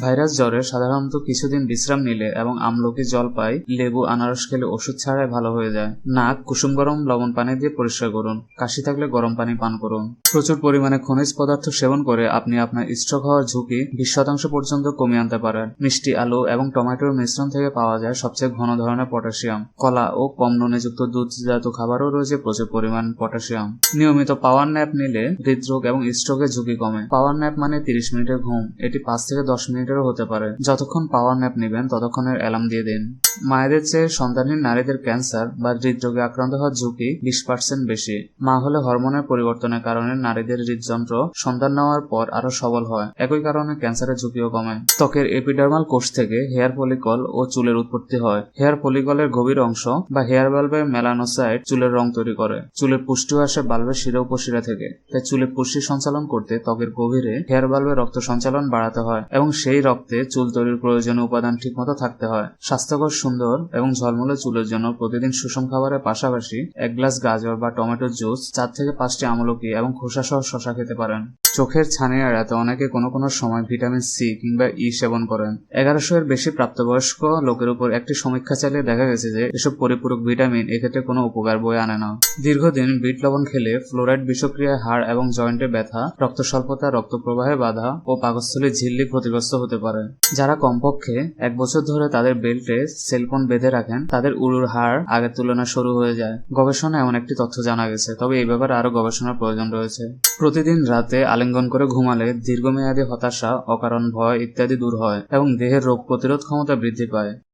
Virus জ্বরে সাধারণত কিছুদিন বিশ্রাম নিলে এবং আমলকি জল পাই লেবু, আনারস খেলে ওষুধ ছাড়াই ভালো হয়ে যায়। নাক, কুসুম গরম, লবণ পানি দিয়ে পরিষ্কার করুন। কাশি থাকলে গরম পানি পান করুন। প্রচুর পরিমাণে খনিজ পদার্থ সেবন করে আপনি আপনার স্ট্রোক হওয়ার ঝুঁকি বিশ শতাংশ পর্যন্ত কমিয়ে আনতে পারেন। মিষ্টি, আলু এবং টমেটোর মিশ্রণ থেকে পাওয়া যায় সবচেয়ে ঘন ধরনের পটাশিয়াম। কলা ও কম নুনেযুক্ত দুধজাত খাবারও রয়েছে প্রচুর পরিমাণ পটাশিয়াম। নিয়মিত পাওয়ার ন্যাপ নিলে হৃদরোগ এবং স্ট্রোকের ঝুঁকি কমে। পাওয়ার ন্যাপ মানে তিরিশ মিনিটের ঘুম। এটি পাঁচ থেকে দশ মিনিটেরও হতে পারে। যতক্ষণ পাওয়ার ন্যাপ নেবেন ততক্ষণের অ্যালার্ম দিয়ে দিন। মায়েদের চেয়ে সন্তানহীন নারীদের ক্যান্সার বা হৃদরোগে আক্রান্ত হওয়ার ঝুঁকি বিশ পার্সেন্ট বেশি। মা হলে হরমোনের পরিবর্তনের কারণে নারীদের হৃদযন্ত্র সন্তান নেওয়ার পর আরও সবল হয়। একই কারণে ক্যান্সারের ঝুঁকিও কমে। ত্বকের এপিডার্মাল কোষ থেকে হেয়ার ফলিকল ও চুলের উৎপত্তি হয়। হেয়ার ফলিকলের গভীর অংশ বা হেয়ার বাল্বের মেলানোসাইট চুলের রং তৈরি করে। চুলের পুষ্টিও আসে বাল্বের শিরা উপশিরা থেকে। তাই চুলের পুষ্টি সঞ্চালন করতে ত্বকের গভীরে হেয়ার বাল্বের রক্ত সঞ্চালন বাড়াতে হয় এবং সেই রক্তে চুল তৈরির প্রয়োজনীয় উপাদান ঠিকমতো থাকতে হয়। স্বাস্থ্যকর, সুন্দর এবং ঝলমলে চুলের জন্য প্রতিদিন সুষম খাবারের পাশাপাশি এক গ্লাস গাজর বা টমেটোর জুস চার থেকে পাঁচটি আমলকি এবং খোসা সহ শশা খেতে পারেন। চোখের ছানি এড়াতে অনেকে কোনো কোনো সময় ভিটামিন সি কিংবা ই সেবন করেন। এগারোশো এর বেশি প্রাপ্তবয়স্ক লোকের উপর একটি সমীক্ষা চালিয়ে দেখা গেছে যে এসব পরিপূরক ভিটামিন এক্ষেত্রে কোনো উপকার বয়ে আনে না। দীর্ঘদিন বিট লবণ খেলে ফ্লোরাইড বিষক্রিয়ায় হাড় এবং জয়েন্টে ব্যথা রক্ত স্বল্পতা রক্ত প্রবাহে বাধা ও পাকস্থলী ঝিল্লি ক্ষতিগ্রস্ত হতে পারে। যারা কমপক্ষে এক বছর ধরে তাদের বেল্টে সেলফোন বেঁধে রাখেন, তাদের উড়ুর হাড় আগের তুলনায় সরু হয়ে যায়। গবেষণায় এমন একটি তথ্য জানা গেছে, তবে এই ব্যাপারে আরও গবেষণার প্রয়োজন রয়েছে। প্রতিদিন রাতে আলিঙ্গন করে ঘুমালে দীর্ঘমেয়াদী হতাশা, অকারণ ভয় ইত্যাদি দূর হয় এবং দেহের রোগ প্রতিরোধ ক্ষমতা বৃদ্ধি পায়।